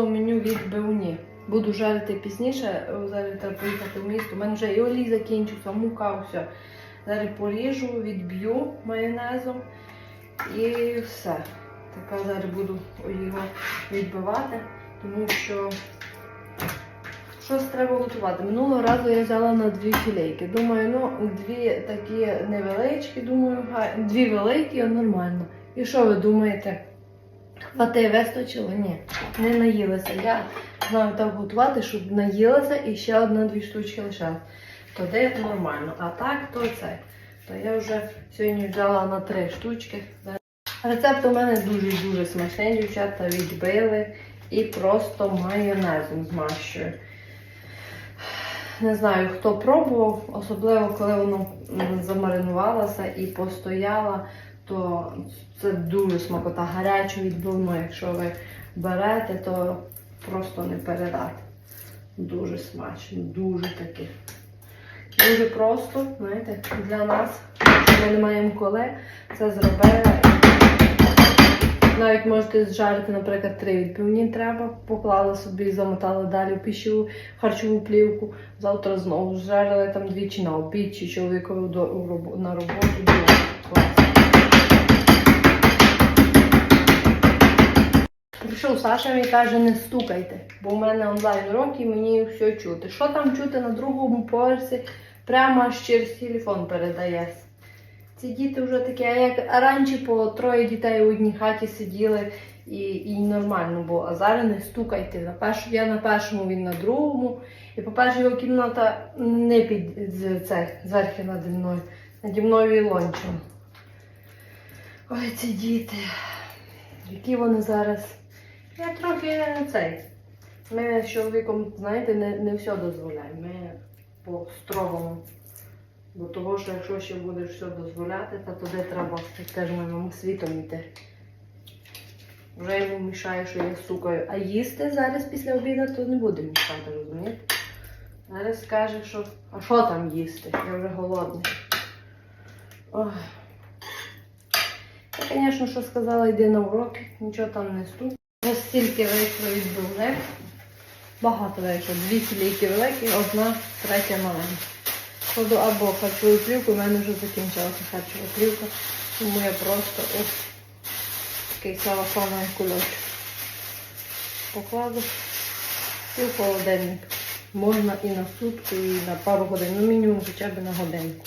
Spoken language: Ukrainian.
було меню відбивні. Буду жарити пізніше, зараз треба поїхати в місто. У мене вже і олій закінчився, мука, все. Зараз поріжу, відб'ю майонезом і все. Така зараз буду його відбивати, тому що щось треба готувати. Минулого разу я взяла на дві філейки. Думаю, ну дві такі невеличкі, думаю, га- дві великі, нормально. І що ви думаєте? Хвати вистачило? Ні, не наїлася. Я знаю так готувати, щоб наїлася і ще одна-дві штучки лишала. Тоді нормально. А так, то це. То я вже сьогодні взяла на три штучки. Рецепт у мене дуже-дуже смачний, дівчата відбили і просто майонезом змащую. Не знаю, хто пробував, особливо коли воно замаринувалося і постояло, то це дуже смакота. Гарячу відбивну, якщо ви берете, то просто не передати. Дуже смачно, дуже таке. Дуже просто, знаєте, для нас, ми не маємо коли, це зробили. Навіть можете зжарити, наприклад, три відбивні треба, поклали собі, замотали далі в пищу харчову плівку. Завтра знову зжарили там двічі на обід, чи чоловікові на роботу. Дуже класно. Прийшов Саша і каже, не стукайте, бо в мене онлайн урок і мені все чути. Що там чути на другому поверсі, прямо аж через телефон передається. Ці діти вже такі, а як раніше по троє дітей у одній хаті сиділи і, і нормально було. А зараз не стукайте. На першу, я на першому, він на другому. І по-перше, його кімната не під це, зверху наді мною. Наді мною лончем. Ой, ці діти. Які вони зараз. Я трохи цей. Ми з чоловіком, знаєте, не, не все дозволяємо. Ми по строгому. Бо того, що якщо ще будеш все дозволяти, то туди треба, як каже моя світом йти. Вже йому мішає, що я стукаю. А їсти зараз після обіду то не буде мішати, розумієте? Зараз скаже, що а що там їсти? Я вже голодний. Ой. Я, звісно, що сказала, йди на уроки, нічого там не стук. Стільки вийшло відбивних. Багато вийшло. Дві філійки великі, одна, третя маленька. Кладу або харчову плівку, у мене вже закінчилася харчова плівка, тому я просто ось такий салафановий кульочок покладу і в холодильник. Можна і на сутку, і на пару годин, ну мінімум хоча б на годинку.